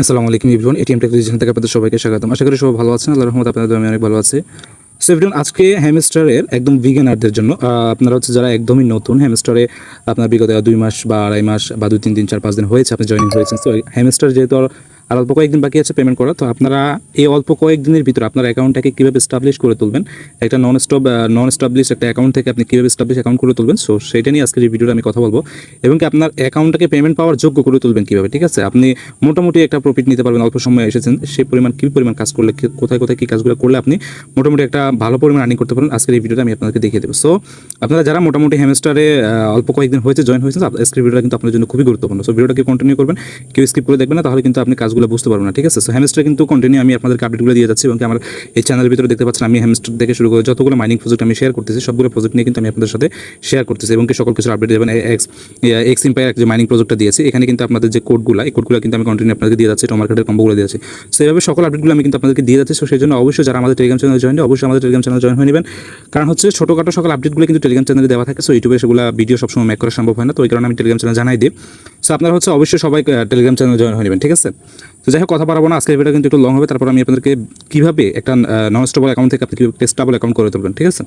আসসালামু আলাইকুম everyone ATM টেকনোলজিশন থেকে আপনাদের সবাইকে স্বাগতম। আশা করি সবাই ভালো আছেন, আল্লাহর রহমত আপনাদের আমি অনেক ভালো আছে। সো এভরিওয়ান, আজকে হ্যামস্টারের একদম বিজ্ঞানারদের জন্য আপনারা হচ্ছে যারা একদমই নতুন হ্যামস্টারে আপনার বিগত দুই মাস বা আড়াই মাস বা দুই, তিন দিন চার, পাঁচ দিন হয়েছে, আপনি জয়েনিং হয়েছেন। তো হ্যামস্টার যেহেতু আর অল্প কয়েকদিন বাকি আছে পেমেন্ট করা তো আপনারা এই অল্প কয়েকদিনের ভিতরে আপনার অ্যাকাউন্টটাকে কীভাবে স্টাবলিশ করে তুলবেন? একটা নন স্টপ নন স্টাবলিশ একটা অ্যাকাউন্ট থেকে আপনি কীভাবে স্টাবলিশ অ্যাকাউন্ট করে তুলবেন? সো সেটা নিয়ে আজকের এই ভিডিওটা আমি কথা বলব। এবং কি আপনার অ্যাকাউন্টটাকে পেমেন্ট পাওয়ার যোগ্য করে তুলবেন কীভাবে, ঠিক আছে? আপনি মোটামুটি একটা প্রফিট নিতে পারবেন, অল্প সময় এসেছেন। সেই পরিমাণ, কী পরিমাণ কাজ করলে কোথায় কোথায় কী কাজগুলো করলে আপনি মোটামুটি একটা ভালো পরিমাণ আর্নিং করতে পারেন, আজকের এই ভিডিওটা আমি আপনাদেরকে দেখিয়ে দেবো। সো আপনারা যারা মোটামুটি হ্যামস্টারে অল্প কয়েকদিন হয়েছে জয়েন হয়েছে আজকের ভিডিওটা কিন্তু আপনার জন্য খুবই গুরুত্বপূর্ণ। সো ভিডিওটাকে কন্টিনিউ করবেন, কেউ স্কিপ করে দেখবেন না, তাহলে কিন্তু আপনি কাজগুলো বুঝতে পারব না, ঠিক আছে? সো হ্যামস্টার কিন্তু কন্টিনিউ আমি আপনাদেরকে আপডেটগুলো দিয়ে যাচ্ছি এবং আমার এই চ্যানেলের ভিতরে দেখতে পাচ্ছেন আমি হ্যামস্টার থেকে শুরু করে যতগুলো মাইনিং প্রজেক্ট আমি শেয়ার করতেছি, সবগুলো প্রজেক্ট নিয়ে কিন্তু আমি আপনাদের সাথে শেয়ার করতেছি এবং সকল কিছু আপডেট দেবেন। এক্স এক্স ইম্পায়ার যে মাইনিং প্রজেক্টটা দিয়েছি, এখানে কিন্তু আপনাদের যে কোডগুলো এই কোডগুলো কিন্তু আমি কন্টিনিউ আপনাদেরকে দিয়ে যাচ্ছি টমার কার্ডের কম্বোগুলো দিয়েছি সো এইভাবে সকল আপডেটগুলো আমি কিন্তু আপনাদেরকে দিয়ে যাচ্ছি। সো সেই জন্য অবশ্যই যারা আমাদের টেলিগ্রাম চ্যানেল জয়েন অবশ্যই আমাদের টেলিগ্রাম চ্যানেল জয়েন হয়ে নেবেন। কারণ হচ্ছে ছোটোখাটো সকল আপডেটগুলো কিন্তু টেলিগ্রাম চ্যানেলে দেওয়া থাকে। সো ইউটিউবে সেগুলো ভিডিও সবসময় ম্যাক করা সম্ভব হয় না। তো ওই কারণে আমি টেলিগ্রাম চ্যানেল জানাই দিই। সো আপনারা হচ্ছে অবশ্যই সবাই টেলিগ্রাম চ্যানেল জয়েন হয়ে নেবেন, ঠিক আছে? তো যাই হোক, কথা বাড়াবো না। আজকের ভিডিও কিন্তু একটু লং হবে। তারপর আমি আপনাদেরকে কীভাবে একটা নন স্টেবল অ্যাকাউন্ট থেকে আপনি কীভাবে স্টেবল অ্যাকাউন্ট করে তুলবেন, ঠিক আছে?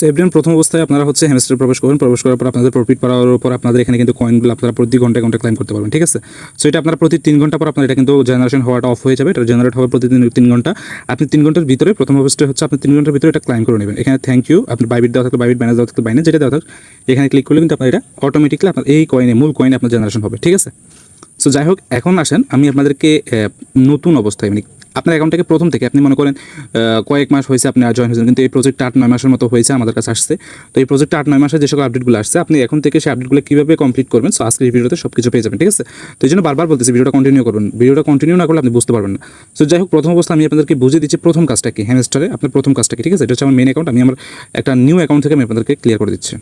সো প্রথম অবস্থায় আপনারা হচ্ছে হ্যামস্টার প্রবেশ করবেন। প্রবেশ করার পর আপনাদের প্রফিট পাওয়ার উপর আপনাদের এখানে কিন্তু কয়েনগুলো আপনারা প্রতি ঘণ্টা ঘণ্টা ক্লাইম করতে পারবেন, ঠিক আছে? সো এটা আপনারা প্রতি তিন ঘণ্টা পর আপনার এটা কিন্তু জেনারেশন হওয়াটা অফ হয়ে যাবে। এটা জেনারেট হবে প্রতি তিন তিন ঘণ্টা। আপনি তিন ঘণ্টার ভিতরে প্রথম অবস্থায় হচ্ছে আপনি তিন ঘণ্টার ভিতরে এটা ক্লাইম করে নেবেন। এখানে থ্যাংক ইউ আপনি বাইবিট দেওয়া থাকলে বাইবিট ব্যানার দেওয়া থাকলে বাইনে যেটা দেওয়া থাকলে এখানে ক্লিক করলে কিন্তু আপনার এটা অটোমেটিকলি আপনার এই কয়েনে মূল কয়েনে আপনার জেনারেশন হবে, ঠিক আছে? সো যাই হোক এখন আসেন, আমি আপনাদেরকে নতুন অবস্থায় মানে আপনার অ্যাকাউন্টটাকে প্রথম থেকে আপনি মনে করেন কয়েক মাস হয়েছে আপনি আর জয়েন হয়েছেন, কিন্তু এই প্রজেক্টটা আট, নয় মাসের মতো হয়েছে, আমাদের কাছে আসছে। তো এই প্রজেক্টটা আট, নয় মাসে যে সকল আপডেটগুলো আসছে, আপনি এখন থেকে সেই আপডেটগুলো কীভাবে কমপ্লিট করবেন সো আজকের ভিডিওতে সব কিছু পেয়ে যাবেন, ঠিক আছে? তো এই জন্য বারবার বলতেছি, ভিডিওটা কন্টিনিউ করবেন, ভিডিওটা কন্টিনিউ না করলে আপনি বুঝতে পারবেন না। সো যাই হোক প্রথম অবস্থা আমি আপনাদেরকে বুঝিয়ে দিচ্ছি, প্রথম কাজটা কি? হ্যামস্টারে আপনার প্রথম কাজটা কি? ঠিক আছে? এটা হচ্ছে আমার মেন অ্যাকাউন্ট আমি আমার একটা নিউ অ্যাকাউন্ট থেকে আমি আপনাদেরকে ক্লিয়ার করে দিচ্ছি।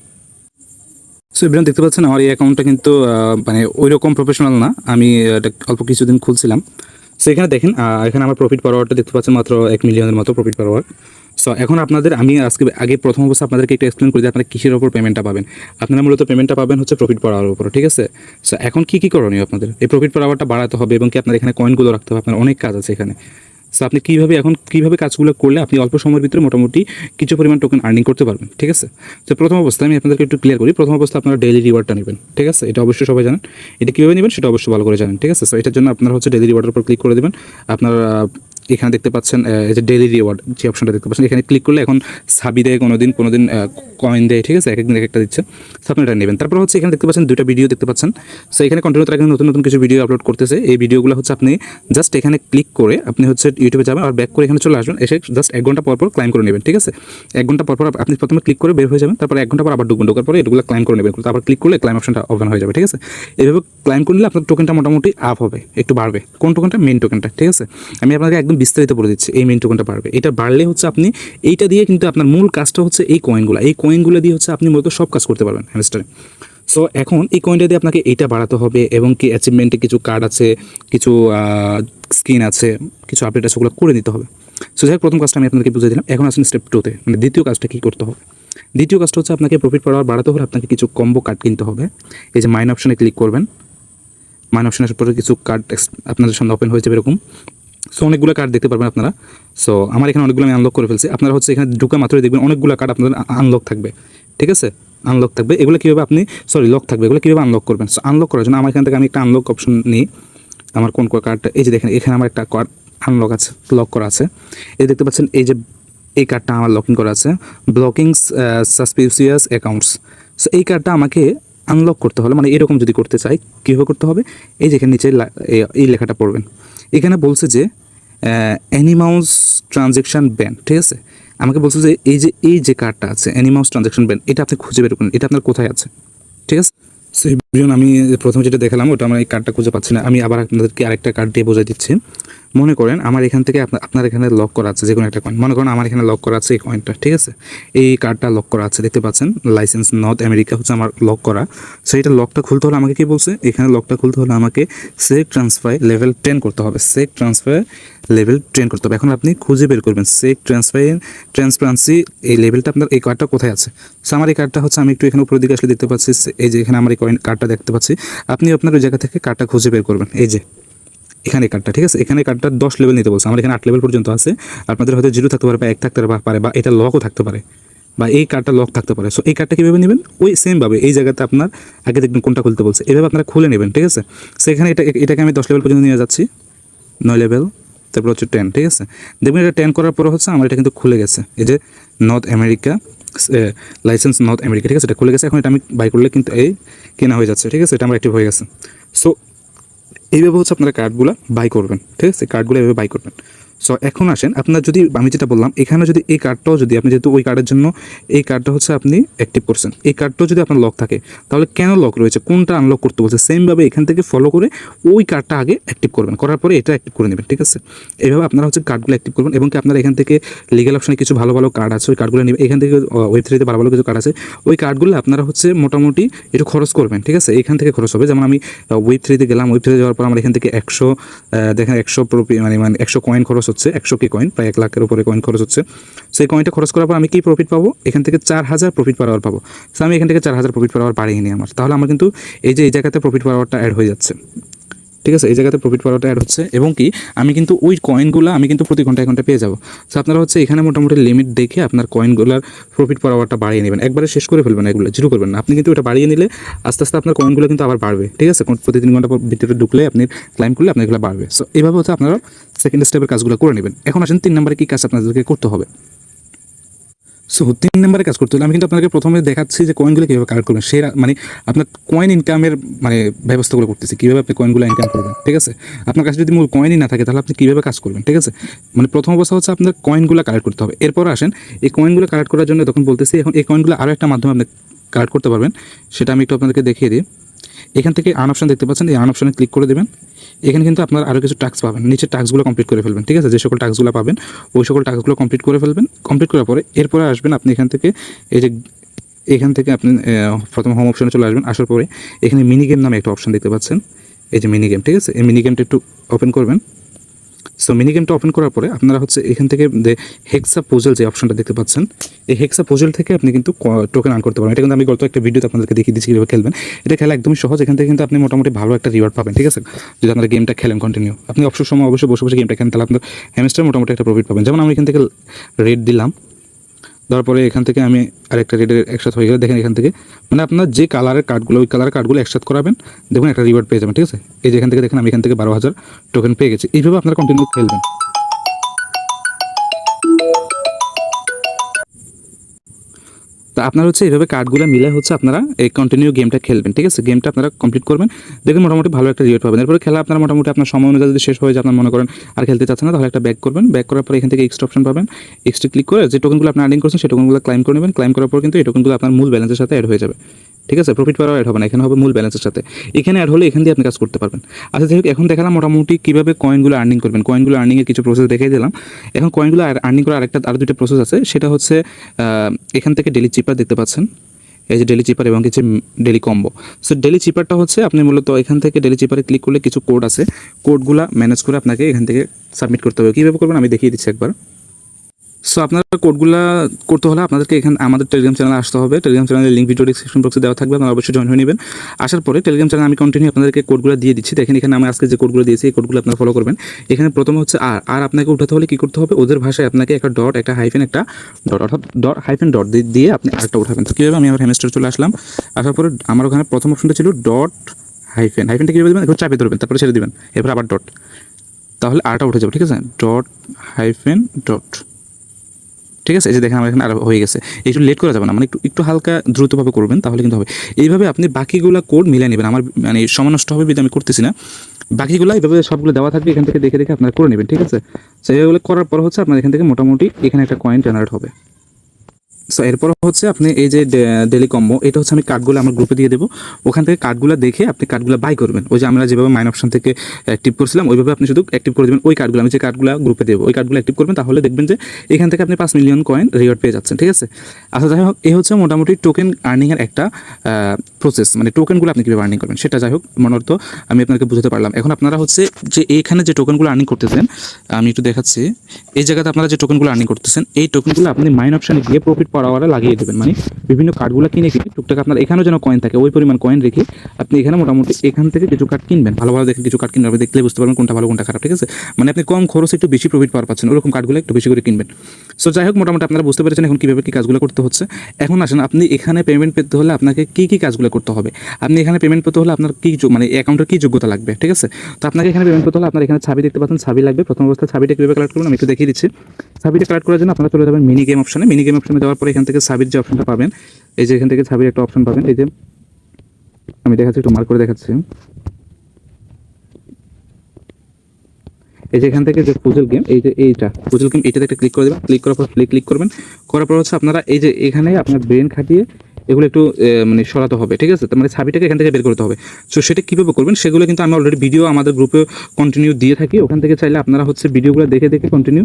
সো ইব্রাহিম দেখতে পাচ্ছেন, আমার এই অ্যাকাউন্টটা কিন্তু মানে ওই রকম প্রফেশনাল না। আমি অল্প কিছুদিন খুলছিলাম। সো এখানে দেখেন এখানে আমার প্রফিট পাওয়ারটা দেখতে পাচ্ছেন মাত্র এক মিলিয়নের মতো প্রফিট পাওয়ার সো এখন আপনাদের, আমি আজকে, আগে প্রথম অবস্থা আপনাদেরকে একটু এক্সপ্লেন করি যে আপনারা কিসের ওপর পেমেন্টটা পাবেন। আপনারা মূলত পেমেন্টটা পাবেন হচ্ছে প্রফিট পাওয়ার উপর, ঠিক আছে? সো এখন কি, কী করণীয় আপনাদের? এই প্রফিট পাওয়ারটা বাড়াতে হবে এবং কি আপনার এখানে কয়েনগুলো রাখতে হবে? আপনার অনেক কাজ আছে এখানে। সো আপনি কীভাবে এখন কীভাবে কাজগুলো করলে আপনি অল্প সময়ের ভিতরে মোটামুটি কিছু পরিমাণ টোকেন আর্নিং করতে পারবেন, ঠিক আছে? তো প্রথম অবস্থা আমি আপনাদেরকে একটু ক্লিয়ার করি। প্রথম অবস্থা আপনারা ডেলি রিওয়ার্ডটা নেবেন, ঠিক আছে? এটা অবশ্যই সবাই জানেন। এটা কীভাবে নেবেন সেটা অবশ্যই ভালো করে জানেন, ঠিক আছে? সো এটার জন্য আপনারা হচ্ছে ডেলি রিওয়ার্ডের উপর ক্লিক করে দেবেন। আপনারা এখানে দেখতে পাচ্ছেন যে ডেইলি রিওয়ার্ড যে অপশনটা দেখতে পাচ্ছেন, এখানে ক্লিক করলে এখন সাবি দেয় কোনো দিন কোনো দিন কয়েন দেয়, ঠিক আছে? এক একদিন এক একটা দিচ্ছে। সো আপনি এটা নেবেন। তারপর হচ্ছে এখানে দেখতে পাচ্ছেন দুইটা ভিডিও দেখতে পাচ্ছেন। সো এখানে কন্টিনিউ তারা নতুন নতুন কিছু ভিডিও আপলোড করতেছে। এই ভিডিওগুলো হচ্ছে আপনি জাস্ট এখানে ক্লিক করে আপনি হচ্ছে ইউটিউবে যাবেন আর ব্যাক করে এখানে চলে আসবেন। এসে জাস্ট এক ঘণ্টা পর পর ক্লাইম করে নেবেন, ঠিক আছে? এক ঘণ্টা পর পর আপনি প্রথমে ক্লিক করে বের হয়ে যাবেন, তারপর এক ঘণ্টা পর আবার ঢুকবেন ঢোকার পরে এগুলো ক্লাইম করে নেবেন। তারপর ক্লিক করলে ক্লাইম অপশনটা ওপেন হয়ে যাবে, ঠিক আছে? এইভাবে ক্লাইম করলে আপনার টোকেনটা মোটামুটি আপ হবে, একটু বাড়বে। কোন টোকেনটা মেন টোকেনটা ঠিক আছে? আমি আপনাকে একদম বিস্তারিত বলে দিচ্ছি, এই মেন টোকেনটা বাড়বে। এটা বাড়লে হচ্ছে আপনি, এইটা দিয়ে কিন্তু আপনার মূল কাজটা হচ্ছে এই কয়েনগুলো এই কয়েনগুলো দিয়ে হচ্ছে আপনি মূলত সব কাজ করতে পারবেন হ্যামস্টারে সো এখন এই কয়েনটা দিয়ে আপনাকে এইটা বাড়াতে হবে এবং কি অ্যাচিভমেন্টে কিছু কার্ড আছে, কিছু স্কিন আছে, কিছু আপডেট আছে, ওগুলো করে নিতে হবে। সো যাই প্রথম কাজটা আমি আপনাকে বুঝিয়ে দিলাম। এখন আসেন স্টেপ টুতে মানে দ্বিতীয় কাজটা কী করতে হবে? দ্বিতীয় কাজটা হচ্ছে আপনাকে প্রফিট পাওয়ার বাড়াতে হলে আপনাকে কিছু কম্বো কার্ড কিনতে হবে। এই যে মাইন অপশানে ক্লিক করবেন। মাইন অপশানের পরে কিছু কার্ড আপনাদের সামনে ওপেন হয়ে যাবে এরকম। সো অনেকগুলো কার্ড দেখতে পারবেন আপনারা। সো আমার এখানে অনেকগুলো আমি আনলক করে ফেলছি। আপনারা হচ্ছে এখানে ঢুকা মাত্রই দেখবেন অনেকগুলো কার্ড আপনাদের আনলক থাকবে। ঠিক আছে? আনলক থাকবে। এগুলো কীভাবে আপনি সরি লক থাকবে। এগুলো কীভাবে আনলক করবেন? সো আনলক করার জন্য আমার এখান থেকে আমি একটা আনলক অপশন নিই। আমার কোন কার্ডটা এই যে দেখেন, এখানে আমার একটা কার্ড আনলক আছে লক করা আছে। এই দেখতে পাচ্ছেন, এই যে, এই কার্ডটা আমার লকিং করা আছে। ব্লকিং সাসপিসিয়াস অ্যাকাউন্টস সো এই কার্ডটা আমাকে আনলক করতে হলে মানে এরকম যদি করতে চাই, কীভাবে করতে হবে? এই যেখানে নিচে এই লেখাটা পড়বেন। এখানে বলছে যে অ্যানিমাউস ট্রানজেকশান ব্যান ঠিক আছে? আমাকে বলছে যে এই যে এই যে কার্ডটা আছে অ্যানিমাউন্স ট্রানজেকশন ব্যান এটা আপনি খুঁজে বের করুন, এটা আপনার কোথায় আছে? ঠিক আছে? বিজন আমি প্রথমে যেটা দেখালাম, ওটা আমার এই কার্ডটা খুঁজে পাচ্ছি না, আমি আবার আপনাদেরকে আরেকটা কার্ড দিয়ে বোঝাই দিচ্ছি। মনে করেন আমার এখান থেকে আপনার এখানে লক করা আছে যে কোনো একটা কয়েন মনে করেন আমার এখানে লক করা আছে এই কয়েনটা ঠিক আছে? এই কার্ডটা লক করা আছে, দেখতে পাচ্ছেন? লাইসেন্স নর্থ আমেরিকা হচ্ছে আমার লক করা। সেইটা লকটা খুলতে হলে আমাকে কি বলছে? এখানে লকটা খুলতে হলে আমাকে সেক ট্রান্সফার লেভেল টেন করতে হবে। সেক ট্রান্সফার লেভেল টেন করতে হবে। এখন আপনি খুঁজে বের করবেন সেক ট্রান্সফার ট্রান্সপারেন্সি এই লেভেলটা আপনার, এই কার্ডটা কোথায় আছে? সো আমার এই কার্ডটা হচ্ছে, আমি একটু এখানে উপরের দিকে আসলে দেখতে পাচ্ছি, এই যে এখানে আমার এই কয়েন কার্ডটা দেখতে পাচ্ছি। আপনি আপনার ওই জায়গা থেকে কার্ডটা খুঁজে বের করবেন। এই যে এখানে কার্ডটা ঠিক আছে? এখানে কার্ডটা দশ লেভেল নিতে বলছে। আমার এখানে আট লেভেল পর্যন্ত আছে। আপনাদের হয়তো জিরো থাকতে পারে বা এক থাকতে পারে বা এটা লকও থাকতে পারে। বা এই কার্ডটা লক থাকতে পারে। সো এই কার্ডটা কীভাবে নেবেন? ওই সেমভাবে এই জায়গাতে আপনার আগে দেখবেন কোনটা খুলতে বলছে। এভাবে আপনারা খুলে নেবেন, ঠিক আছে? সেখানে এটা এটাকে আমি দশ লেভেল পর্যন্ত নিয়ে যাচ্ছি। নয় লেভেল তারপর হচ্ছে টেন ঠিক আছে? দেখবেন এটা টেন করার পর হচ্ছে আমার এটা কিন্তু খুলে গেছে। এই যে North America license North America ঠিক আছে? এটা খুলে গেছে। এখন এটা আমি বাই করলে কিন্তু এই কেনা হয়ে যাচ্ছে, ঠিক আছে? এটা আমার অ্যাক্টিভ হয়ে গেছে। সো এইভাবে হচ্ছে আপনারা কার্ডগুলো বাই করবেন ঠিক আছে? কার্ডগুলো এভাবে বাই করবেন। সো এখন আসেন, আপনার যদি, আমি যেটা বললাম, এখানে যদি এই কার্ডটাও যদি আপনি, যেহেতু ওই কার্ডের জন্য, এই কার্ডটা হচ্ছে আপনি অ্যাক্টিভ করছেন। এই কার্ডটাও যদি আপনার লক থাকে, তাহলে কেন লক রয়েছে? কোনটা আনলক করতে বলছে? সেমভাবে এখান থেকে ফলো করে ওই কার্ডটা আগে অ্যাক্টিভ করবেন। করার পরে এটা অ্যাক্টিভ করে নেবেন, ঠিক আছে? এইভাবে আপনারা হচ্ছে কার্ডগুলো অ্যাক্টিভ করবেন এবং কি আপনারা এখান থেকে লিগাল অপশনে কিছু ভালো ভালো কার্ড আছে, ওই কার্ডগুলো নেবেন এখান থেকে ওয়েব থ্রিতে ভালো ভালো কিছু কার্ড আছে, ওই কার্ডগুলো আপনারা হচ্ছে মোটামুটি একটু খরচ করবেন, ঠিক আছে? এখান থেকে খরচ হবে। যেমন আমি ওয়েব থ্রিতে গেলাম ওয়েব থ্রিতে যাওয়ার পর আমার এখান থেকে একশো দেখেন একশো মানে মানে একশো কয়েন খরচ হচ্ছে একশো কে কয়েন প্রায় এক লাখের উপরে কয়েন খরচ হচ্ছে। সেই কয়েনটা খরচ করার পর আমি কি প্রফিট পাবো? এখান থেকে চার হাজার প্রফিট পার পাবো। সো আমি এখান থেকে চার হাজার প্রফিট পার বাড়িয়ে নিই আমার। তাহলে আমার কিন্তু এই যে, এই জায়গাতে প্রফিট পার অ্যাড হয়ে যাচ্ছে। ঠিক আছে, এই জায়গাতে প্রফিট পাওয়াটা অ্যাড হচ্ছে এবং কি আমি কিন্তু ওই কয়েনগুলো আমি কিন্তু প্রতি ঘন্টায় ঘণ্টা পেয়ে যাব। সো আপনারা হচ্ছে এখানে মোটামুটি লিমিট দেখে আপনার কয়েনগুলোর প্রফিট পাওয়ারটা বাড়িয়ে নেবেন। একবারে শেষ করে ফেলবেন এগুলো জিরো করবেন না। আপনি কিন্তু ওটা বাড়িয়ে নিলে আস্তে আস্তে আপনার কয়েনগুলো কিন্তু আবার বাড়বে। ঠিক আছে প্রতি তিন ঘণ্টা ভিতরে ঢুকলে আপনি ক্লাইম করলে আপনার এগুলো বাড়বে। সো এইভাবে হচ্ছে আপনারা সেকেন্ড স্টেপের কাজগুলো করে নেবেন। এখন আসেন তিন নম্বরে কী কাজ আপনাদেরকে করতে হবে। সো তিন নম্বরে কাজ করতে হলে আমি কিন্তু আপনাকে প্রথমে দেখাচ্ছি যে কয়েনগুলো কীভাবে কালেক্ট করবেন। সেই মানে আপনার কয়েন ইনকামের মানে ব্যবস্থাগুলো করতেছি। কীভাবে আপনি কয়েনগুলো ইনকাম করবেন, ঠিক আছে? আপনার কাছে যদি মূল কয়েনই না থাকে, তাহলে আপনি কীভাবে কাজ করবেন, ঠিক আছে? মানে প্রথম অবস্থা হচ্ছে আপনার কয়েনগুলো কালেক্ট করতে হবে। এরপর আসেন, এই কয়েনগুলো কালেক্ট করার জন্য তখন বলতেছি, এখন এই কয়েনগুলো আরও একটা মাধ্যমে আপনি কালেক্ট করতে পারবেন। সেটা আমি একটু আপনাদেরকে দেখিয়ে দিই। এখান থেকে আন অপশন দেখতে পাচ্ছেন, এই আন অপশনে ক্লিক করে দেবেন। এখানে কিন্তু আপনার আরও কিছু টাস্ক পাবেন। নিচে টাস্কগুলো কমপ্লিট করে ফেলবেন, ঠিক আছে? যে সকল টাস্কগুলো পাবেন, ওই সকল টাস্কগুলো কমপ্লিট করে ফেলবেন। কমপ্লিট করার পরে এরপরে আসবেন আপনি এখান থেকে, এই যে এখান থেকে আপনি প্রথম হোম অপশনে চলে আসবেন। আসার পরে এখানে মিনি গেম নামে একটা অপশন দেখতে পাচ্ছেন। এই যে মিনি গেম ঠিক আছে? এই মিনি গেমটা একটু ওপেন করবেন। সো মিনি গেমটা ওপেন করার পরে আপনারা হচ্ছে এখান থেকে হেক্সা পোজেল যে অপশনটা দেখতে পাচ্ছেন, এই হেক্সা পোজেল থেকে আপনি কিন্তু টোকেন আর্ন করতে পারেন এটা কিন্তু আমি গত একটা ভিডিওতে আপনাদেরকে দেখিয়ে দিচ্ছি কীভাবে খেলবেন। এটা খেলা একদমই সহজ। এখান থেকে কিন্তু আপনি মোটামুটি ভালো একটা রিওয়ার্ড পাবেন, ঠিক আছে? যদি আপনারা গেমটা খেলেন কন্টিনিউ আপনি অবসর সময় অবশ্যই বসে বসে গেমটা খেলেন, তাহলে আপনার হ্যামস্টার মোটামুটি একটা প্রফিট পাবেন। যেমন আমি এখান থেকে রেড দিলাম। দেওয়ার পরে এখান থেকে আমি আরেকটা রেডের একসাথে হয়ে গেলে দেখেন এখান থেকে মানে আপনার যে কালারের কার্ডগুলো ওই কালারের কার্ডগুলো একসাথে করাবেন, দেখুন একটা রিওয়ার্ড পেয়ে যাবেন, ঠিক আছে? এই যে এখান থেকে দেখেন আমি এখান থেকে বারো হাজার টোকেন পেয়ে গেছি। এইভাবে আপনারা কন্টিনিউ খেলবেন। তা আপনার হচ্ছে এইভাবে কার্ডগুলো মিলে হচ্ছে আপনারা এই কন্টিনিউ গেমটা খেলবেন, ঠিক আছে? গেমটা আপনারা কমপ্লিট করবেন। দেখবেন মোটামুটি ভালো একটা রিয়েট পাবেন। এরপরে খেলা আপনার মোটামুটি আপনার সময় অনুযায়ী যদি শেষ হয়ে যায়, আপনার মনে করেন আর খেলতে চাচ্ছেন না, তাহলে একটা ব্যাক করবেন। ব্যাক করার পরে এখান থেকে এক্সট্রা অপশন পাবেন। এক্সট্রা ক্লিক করে যে টোকেনগুলো আপনি আর্নিং করছেন, সেই টোকেনগুলো ক্লাইম করে নেবেন। ক্লাইম করার পর কিন্তু এই টোকেনগুলো আপনার মূল ব্যালেন্সের সাথে অ্যাড হয়ে যাবে। ঠিক আছে? প্রফিট পাওয়ার অ্যাড হবে না, এখানে হবে মূল ব্যালেন্সের সাথে। এখানে অ্যাড হলে এখান দিয়ে আপনি কাজ করতে পারবেন। আচ্ছা যাই হোক, এখন দেখালাম মোটামুটি কীভাবে কয়েনগুলো আর্নিং করবেন। কয়েনগুলো আর্নিংয়ের কিছু প্রসেস দেখিয়ে দিলাম। এখন কয়েনগুলো আর্নিং করার আরেকটা আরও দুটো প্রসেস আছে। সেটা হচ্ছে এখান থেকে ডেলি চিপার দেখতে পাচ্ছেন। এই যে ডেলি চিপার এবং কিছু ডেলি কম্বো সো ডেলি চিপারটা হচ্ছে, আপনি মূলত এখান থেকে ডেলি চিপারে ক্লিক করলে কিছু কোড আছে। কোডগুলো ম্যানেজ করে আপনাকে এখান থেকে সাবমিট করতে হবে। কীভাবে করবেন আমি দেখিয়ে দিচ্ছি একবার। সো আপনারা কোডগুলো করতে হলে আপনাদেরকে এখানে, আমাদের টেলিগ্রাম চ্যানেলে আসতে হবে। টেলিগ্রাম চ্যানেলের লিঙ্ক ভিডিও ডিসক্রিপশন বক্সে দেওয়া থাকবে, আপনারা অবশ্যই জয়েন হয়ে নেবেন। আসার পরে টেলিগ্রাম চ্যানেল আমি কন্টিনিউ আপনাদেরকে কোডগুলো দিয়ে দিচ্ছি। দেখেন, এখানে আমি আজকে যে কোডগুলো দিয়েছি, এই কোডগুলো আপনারা ফলো করবেন। এখানে প্রথম হচ্ছে আর আর আপনাকে উঠাতে হলে কী করতে হবে? ওদের ভাষায় আপনাকে একটা ডট একটা হাইফেন একটা ডট অর্থাৎ ডট হাইফেন ডট দিয়ে আপনি আরেকটা উঠাবেন। তো কীভাবে আমি আমার হেমিস্টার চলে আসলাম? আসার পরে আমার ওখানে প্রথম অপশনটা ছিল ডট হাইফেন হাইফেনটা কীভাবে দেবেন? একটু চাপে ধরবেন, তারপরে ছেড়ে দেবেন। এরপর আবার ডট তাহলে আরটা উঠে যাবে, ঠিক আছে? ডট হাইফেন ডট ঠিক আছে? এই যে দেখেন, আমার এখানে আর হয়ে গেছে। একটু লেট করা যাবে না মানে একটু একটু হালকা দ্রুতভাবে করবেন, তাহলে কিন্তু হবে। এইভাবে আপনি বাকিগুলো কোড মিলিয়ে নেবেন। আমার মানে সময় নষ্ট হবে যদি আমি করতেছি না। বাকিগুলো এইভাবে সবগুলো দেওয়া থাকবে, এখান থেকে দেখে দেখে আপনারা করে নেবেন, ঠিক আছে? সো এইভাবে করার পর হচ্ছে আপনার এখান থেকে মোটামুটি এখানে একটা কয়েন জেনারেট হবে। সো এরপর হচ্ছে আপনি এই যে ডেলি কম্বো এটা হচ্ছে আমি কার্ডগুলো আমার গ্রুপে দিয়ে দেবো। ওখান থেকে কার্ডগুলো দেখে আপনি কার্ডগুলো বাই করবেন। ওই যে আমরা যেভাবে মাইন অপশন থেকে অ্যাক্টিভ করছিলাম, ওইভাবে আপনি শুধু অ্যাক্টিভ করে দেবেন ওই কার্ডগুলো আমি যে কার্ডগুলো গ্রুপে দেবো, ওই কার্ডগুলো অ্যাক্টিভ করবেন, তাহলে দেখবেন যে এখান থেকে আপনি পাঁচ মিলিয়ন কয়েন রিওয়ার্ড পেয়ে যাচ্ছেন, ঠিক আছে? আচ্ছা যাই হোক এই হচ্ছে মোটামুটি টোকেন আর্নিংয়ের একটা প্রসেস মানে টোকেনগুলো আপনি কীভাবে আর্নিং করবেন, সেটা যাই হোক, মনোর্থ আমি আপনাকে বুঝতে পারলাম। এখন আপনারা হচ্ছে যে এইখানে যে টোকেনগুলো আর্নিং করতেছেন, আমি একটু দেখাচ্ছি। এই জায়গাতে আপনারা যে টোকেনগুলো আর্নিং করতেছেন, এই টোকেনগুলো আপনি মাইন অপশানে গিয়ে প্রফিট পার আওয়ারে লাগিয়ে দেবেন। মানে বিভিন্ন কার্ডগুলো কিনে কিনে টুকটাক আপনার এখানেও যেন কয়েন থাকে ওই পরিমাণ কয়েন রেখে আপনি এখানে মোটামুটি এখান থেকে কিছু কার্ড কিনবেন। ভালো ভালো দেখে কিছু কার্ড কিনবেন আপনি দেখলে বুঝতে পারবেন কোনটা ভালো কোনটা খারাপ ঠিক আছে? মানে আপনি কম খরচে একটু বেশি প্রফিট পাওয়ার পাচ্ছেন ওরকম কার্ডগুলো একটু বেশি করে কিনবেন। সো যাই হোক মোটামুটি আপনারা বুঝতে পেরেছেন এখন কীভাবে কী কাজগুলো করতে হচ্ছে। এখন আসেন আপনি এখানে পেমেন্ট পেতে হলে আপনাকে কী কী কাজগুলো করতে হবে? আপনি এখানে পেমেন্ট পেতে হলে আপনার কী মানে অ্যাকাউন্টের কী যোগ্যতা লাগবে ঠিক আছে? তো আপনাকে এখানে পেমেন্ট পেতে হলে আপনার এখানে ছাবি দেখতে পাচ্ছেন ছাবি লাগবে। প্রথম অবস্থায় ছাবিটা কীভাবে কালেক্ট করবেন আমি একটু দেখিয়ে দিচ্ছি। ছাবিটা কালেক্ট করার জন্য আপনারা চলে যাবেন মিনি গেম অপশনে মিনি গেম অপশনে যাওয়ার পরে এখান থেকে ছাবির যে অপশনটা পাবেন, এই যে এখান থেকে ছাবির একটা অপশন পাবেন, এই যে আমি দেখাচ্ছি, একটু মার্ক করে দেখাচ্ছি। এই যে এখান থেকে যে পুজল গেম এই যে এইটা পুজল গেম এইটাতে একটা ক্লিক করে দেবেন ক্লিক করার পর ক্লিক ক্লিক করবেন, করার পর হচ্ছে আপনারা এই যে এখানে আপনার ব্রেন খাটিয়ে এগুলো একটু মানে সরাতে হবে, ঠিক আছে? মানে ছাবিটাকে এখান থেকে বের করতে হবে। সো সেটা কীভাবে করবেন, সেগুলো কিন্তু আমি অলরেডি ভিডিও আমাদের গ্রুপে কন্টিনিউ দিয়ে থাকি। ওখান থেকে চাইলে আপনারা হচ্ছে ভিডিওগুলো দেখে দেখে কন্টিনিউ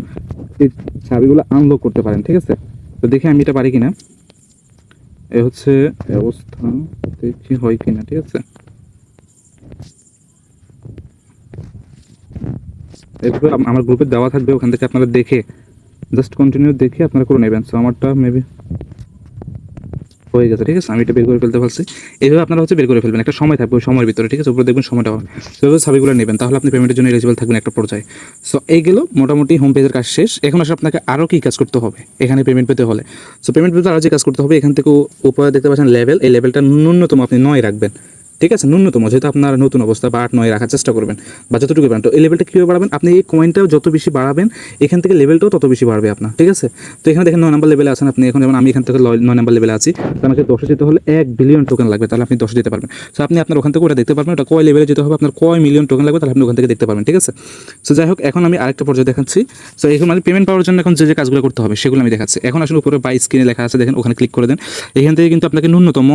এই ছাবিগুলো আনলক করতে পারেন, ঠিক আছে? তো দেখি আমি এটা পারি কিনা। এ হচ্ছে অবস্থা, দেখি হয় কিনা, ঠিক আছে? এরপর আমার গ্রুপে দেওয়া থাকবে, ওখান থেকে আপনারা দেখে জাস্ট কন্টিনিউ দেখে আপনারা করে নেবেন। সো আমারটা মেবি হয়ে গেছে, ঠিক আছে? আমি এটা বের করে ফেলতে পারছি এইভাবে আপনারা হচ্ছে বের করে ফেলবেন, একটা সময় থাকবে ওই সময়ের ভিতরে, ঠিক আছে? উপরে দেখবেন সময়টা হবে। সেভাবে সাবিগুলো নেবেন, তাহলে আপনি পেমেন্টের জন্য এলিজিবল থাকবেন একটা পর্যায়ে। সো এই গেলো, মোটামুটি হোম পেজের কাজ শেষ। এখন আসলে আপনাকে আরও কী কাজ করতে হবে? এখানে পেমেন্ট পেতে হলে। সো পেমেন্ট পেতে আরও যে কাজ করতে হবে, এখান থেকে উপরে দেখতে পাচ্ছেন লেভেল এই লেভেলটা ন্যূনতম আপনি নয় রাখবেন। ঠিক আছে? ন্যূনতম, যেহেতু আপনার নতুন অবস্থা বা আট নয় রাখার চেষ্টা করবেন বা যতটুকু পারেন। তো এই লেভেলটা কীভাবে বাড়াবেন? আপনি এই কয়েনটাও যত বেশি বাড়াবেন, এখান থেকে লেভেলটাও তত বেশি বাড়বে আপনার, ঠিক আছে? তো এখানে দেখেন নয় নাম্বার লেভেলে আছেন আপনি। এখন যেমন আমি এখান থেকে নয় নাম্বার লেভেলে আছি, তো আমাকে দশে যেতে হলে এক বিলিয়ন টোকেন লাগবে, তাহলে আপনি দশে যেতে পারবেন। সো আপনি আপনার ওখান থেকে ওটা দেখতে পারবেন, ওটা কয় লেভেলে যেতে হবে, আপনার কয় মিলিয়ন টোকেন লাগবে, তাহলে আপনি ওখান থেকে দেখতে পারবেন, ঠিক আছে? সো যাই হোক, এখন আমি আরেকটা পর্যায়ে দেখাচ্ছি। সো এখন মানে পেমেন্ট পাওয়ার জন্য এখন যে যে কাজগুলো করতে হবে, সেগুলো আমি দেখাচ্ছি। এখন আসলে উপরে বাই স্ক্রিনে লেখা আছে, দেখেন ওখানে ক্লিক করে দেন। এখান থেকে কিন্তু আপনাকে ন্যূনতম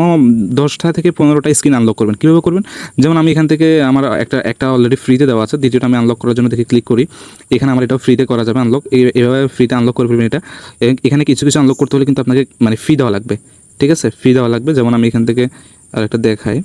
দশটা থেকে পনেরোটা স্ক্রিন আনলক করবেন। কীভাবে করবেন? যেমন আমি এখান থেকে আমার একটা একটা অলরেডি ফ্রিতে দেওয়া আছে। দ্বিতীয়টা আমি আনলক করার জন্য দেখি ক্লিক করি। এখানে আমার এটাও ফ্রিতে করা যাবে আনলক এভাবে ফ্রিতে আনলক করে ফেলবেন এটা। এখানে কিছু কিছু আনলক করতে হলে কিন্তু আপনাকে মানে ফি দেওয়া লাগবে। ঠিক আছে? ফি দেওয়া লাগবে। যেমন আমি এখান থেকে আর একটা দেখাই।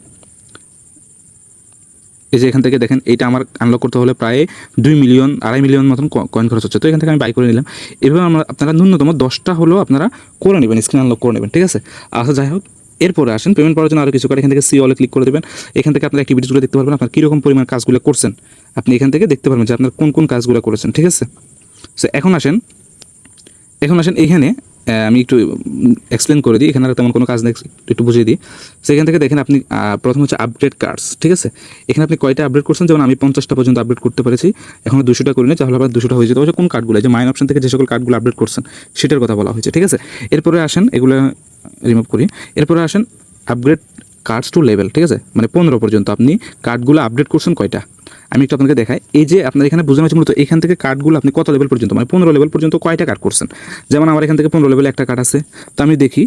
এই যে এখান থেকে দেখেন এটা আমার আনলক করতে হলে প্রায় দুই মিলিয়ন আড়াই মিলিয়ন মতন কয়েন খরচ হচ্ছে। তো এখান থেকে আমি বাই করে নিলাম। এভাবে আমরা, আপনারা ন্যূনতম দশটা হলেও আপনারা করে নেবেন স্ক্রিন আনলক করে নেবেন। ঠিক আছে? আচ্ছা যাই হোক। এরপরে আসেন পেমেন্ট করার জন্য আরও কিছু করে এখান থেকে সি অলে ক্লিক করে দেবেন। এখান থেকে আপনার অ্যাক্টিভিটিসগুলো দেখতে পারবেন, আপনার কীরকম পরিমাণ কাজগুলো করছেন। আপনি এখান থেকে দেখতে পারবেন যে আপনার কোন কোন কাজগুলো করেছেন, ঠিক আছে? সো এখন আসেন এখন আসেন এখানে আমি একটু এক্সপ্লেন করে দিই, এখানে তেমন কোনো কাজ নেই, একটু বুঝিয়ে দিই। সেখান থেকে দেখেন আপনি প্রথম হচ্ছে আপডেট কার্ডস ঠিক আছে? এখানে আপনি কয়টা আপডেট করছেন? যেমন আমি পঞ্চাশটা পর্যন্ত আপডেট করতে পেরেছি, এখন দুশোটা করিনি, তাহলে আবার দুশোটা হয়ে যেতে কোন কার্ডগুলো যে মাইন অপশন থেকে যে সকল কার্ডগুলো আপডেট করছেন, সেটার কথা বলা হয়েছে, ঠিক আছে? এরপরে আসেন, এগুলো রিমুভ করি। এরপরে আসেন আপগ্রেড কার্ডস টু লেভেল ঠিক আছে? মানে পনেরো পর্যন্ত আপনি কার্ডগুলো আপডেট করছেন কয়টা? আমি একটু আপনাকে দেখাই। এই যে আপনার এখানে বোঝানো হচ্ছে মূলত এখান থেকে কার্ডগুলো আপনি কত লেভেল পর্যন্ত? মানে পনেরো লেভেল পর্যন্ত কয়টা কার্ড করছেন? যেমন আমার এখান থেকে পনেরো লেভেল একটা কার্ড আছে। তো আমি দেখি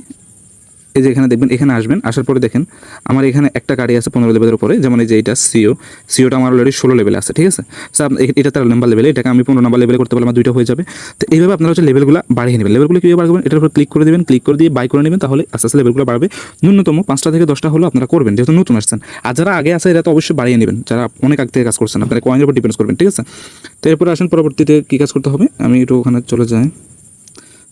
এই যে এখানে দেখবেন, এখানে আসবেন, আসার পরে দেখেন, আমার এখানে একটা গাড়ি আছে পনেরো লেভেলের উপরে, যেমন এই যে এটা সিও, সিওটা আমার অলরেডি ষোলো লেভেলে আছে, ঠিক আছে? স্যার এটা তার নাম্বার লেভেলে এটাকে আমি পনেরো নাম্বার লেভেলে করতে পারলে আমার দুইটা হয়ে যাবে। তো এইভাবে আপনারা হচ্ছে লেভেলগুলো বাড়িয়ে নেবেন। লেভেলগুলো কীভাবে বাড়বেন? এটার উপর ক্লিক করে দেবেন ক্লিক করে দিয়ে বাই করে নেবেন, তাহলে আস্তে আস্তে লেভেলগুলো বাড়বে। ন্যূনতম পাঁচটা থেকে দশটা হলো আপনারা করবেন, যেহেতু নতুন আসছেন। আর যারা আগে আছে, এরা তো অবশ্যই বাড়িয়ে নেবেন। যারা অনেক আগ থেকে কাজ করছেন, আপনারা কয়েনের উপর ডিপেন্ড করবেন, ঠিক আছে? তো এরপরে আসেন, পরবর্তীতে কী কাজ করতে হবে? আমি একটু ওখানে চলে যাই।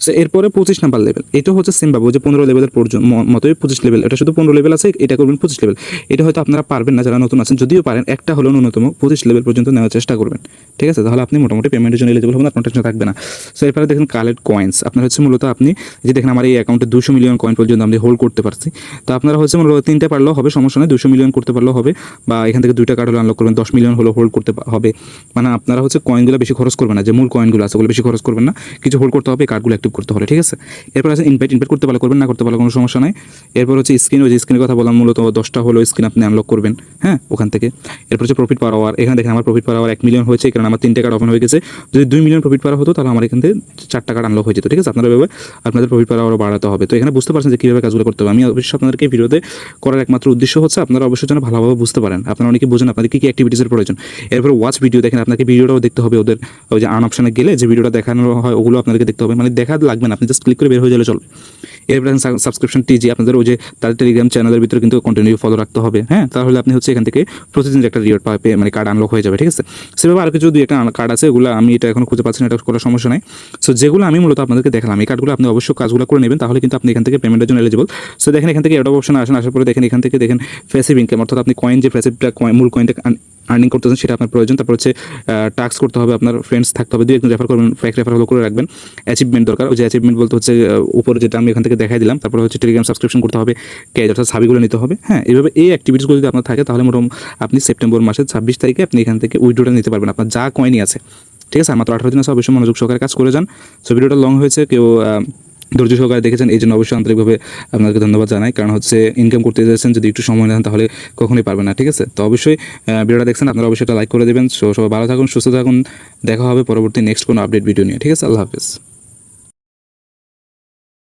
সো এরপরে পঁচিশ নাম্বার লেভেল এটা হচ্ছে সেম পাবো যে পনেরো লেভেলের পর্যন্ত মতোই পঁচিশ লেভেল এটা শুধু পনেরো লেভেল আছে, এটা করবেন পঁচিশ লেভেল এটা হয়তো আপনারা পারবেন না, যারা নতুন আছেন। যদিও পারেন, একটা হলো ন্যূনতম পঁচিশ লেভেল পর্যন্ত নেওয়ার চেষ্টা করবেন। ঠিক আছে? তাহলে আপনি মোটামুটি পেমেন্টের জন্য এলিজিবল হবেন, আপনার টেনশন থাকবে না। সো এরপরে দেখেন কালেক্ট কয়েন্স আপনার হচ্ছে মূলত আপনি যে দেখেন আমার এই অ্যাকাউন্টে দুশো মিলিয়ন কয়েন পর্যন্ত আমি হোল্ড করতে পারছি। তো আপনারা হচ্ছে মূলত তিনটে পারলেও হবে, সমস্যা নেই দুশো মিলিয়ন করতে পারলেও হবে। বা এখান থেকে দুইটা কার্ড হলে আনলক করবেন, দশ মিলিয়ন হলো হোল্ড করতে হবে। মানে আপনারা হচ্ছে কয়েনগুলো বেশি খরচ করবেন না, যে মূল কয়েনগুলো আছে, ওগুলো বেশি খরচ করবেন না। কিছু হোল্ড করতে হবে কার্ডগুলো অ্যাক্টিভ করতে হবে, ঠিক আছে? এরপর আছে ইনভাইট ইনভাইট করতে পারলে করবেন, না করতে পারলে কোনো সমস্যা নাই। এরপর হচ্ছে স্ক্রিন ওই যে স্ক্রিনের কথা বললাম, মূলত দশটা হলো স্ক্রিন আপনি আনলক করবেন হ্যাঁ ওখান থেকে। এরপর হচ্ছে প্রফিট পার আওয়ার এখানে দেখেন আমার প্রফিট পার আওয়ার এক মিলিয়ন হয়েছে, কারণ আমার তিনটে কার্ড ওপেন হয়ে গেছে। যদি দুই মিলিয়ন প্রফিট পাওয়া হতো, তাহলে আমার এখান থেকে চারটা কার্ড আনলক হয়ে যেত, ঠিক আছে? আপনারা এভাবে আপনাদের প্রফিট পার আওয়ারও বাড়াতে হবে। তো এখানে বুঝতে পারছেন যে কীভাবে কাজগুলো করতে হবে। আমি অবশ্যই আপনাদেরকে ভিডিওতে করার একমাত্র উদ্দেশ্য হচ্ছে, আপনারা অবশ্যই যেন ভালোভাবে বুঝতে পারেন। আপনারা অনেকে বোঝেন আপনাদের কী কী অ্যাক্টিভিটিসের প্রয়োজন। এরপর ওয়াচ ভিডিও দেখেন আপনাকে ভিডিওটাও দেখতে হবে ওদের, ওই যে আন অপশনে গেলে যে ভিডিওটা দেখানো হয়, ওগুলো আপনাদেরকে দেখতে হবে। মানে দেখা আপনাদের লাগবে না, আপনি জাস্ট ক্লিক করে বের হয়ে গেলে চলবে। এরপরে সাবস্ক্রিপশন টিজি আপনাদের ওই যে, তাদের টেলিগ্রাম চ্যানেলের ভিতরে কিন্তু কন্টিনিউ ফলো রাখতে হবে হ্যাঁ? তাহলে আপনি হচ্ছে এখান থেকে প্রতিদিন একটা রিওয়ার্ড পাবে মানে কার্ড আনলক হয়ে যাবে, ঠিক আছে? সেভাবে আর কিছু দুই একটা কার্ড আছে, এগুলো আমি এটা এখন খুঁজে পাচ্ছি না, এটা কোনো সমস্যা নাই। সো যেগুলো আমি মূলত আপনাদেরকে দেখালাম, এই কার্ডগুলো আপনি অবশ্যই কাজগুলো করে নেবেন, তাহলে কিন্তু আপনি এখান থেকে পেমেন্টের জন্য এলিজিবল সো দেখেন এখান থেকে এটা অপশন আসেন, আসার পরে দেখেন এখান থেকে দেখেন ফেসিভ ইনকাম অর্থাৎ আপনি কয়েন যে ফেসিভটা মূল কয়েনটা আর্নিং করতেছেন, সেটা আপনার প্রয়োজন। তারপর হচ্ছে টাস্ক করতে হবে, আপনার ফ্রেন্ডস থাকতে হবে দুই একজন রেফার করবেন ফ্যাক রেফার হলো করে রাখবেন। অ্যাচিভমেন্ট দরকার। ওই যে অ্যাচিভমেন্ট বলতে হচ্ছে উপরে যেটা আমি এখান থেকে দেখাই দিলাম, তারপর হচ্ছে টেলিগ্রাম সাবস্ক্রিপশন করতে হবে ক্যাজ অর্থাৎ সাবিগুলো নিতে হবে। হ্যাঁ এইভাবে এই অ্যাক্টিভিটিসগুলো যদি আপনার থাকে, তাহলে মোটামুটি আপনি সেপ্টেম্বর মাসের ছাব্বিশ তারিখে আপনি এখান থেকে উইড্রোটা নিতে পারবেন। আপনার যা কয়েনই আছে। ঠিক আছে মাত্র আঠারো দিন আছে, অবশ্যই মনোযোগ সহকারে কাজ করে যান। সো ভিডিওটা লং হয়েছে, কেউ ধৈর্য সহকারে দেখেছেন, এই জন্য অবশ্যই আন্তরিকভাবে আপনাদেরকে ধন্যবাদ জানাই। কারণ হচ্ছে ইনকাম করতে যাচ্ছেন, যদি একটু সময় নেন, তাহলে কখনোই পারবেন না, ঠিক আছে? তো অবশ্যই ভিডিওটা দেখছেন, আপনারা অবশ্যই এটা লাইক করে দেবেন। সো সবাই ভালো থাকুন, সুস্থ থাকুন, দেখা হবে পরবর্তী নেক্সট কোনো আপডেট ভিডিও নিয়ে, ঠিক আছে? আল্লাহ হাফিজ।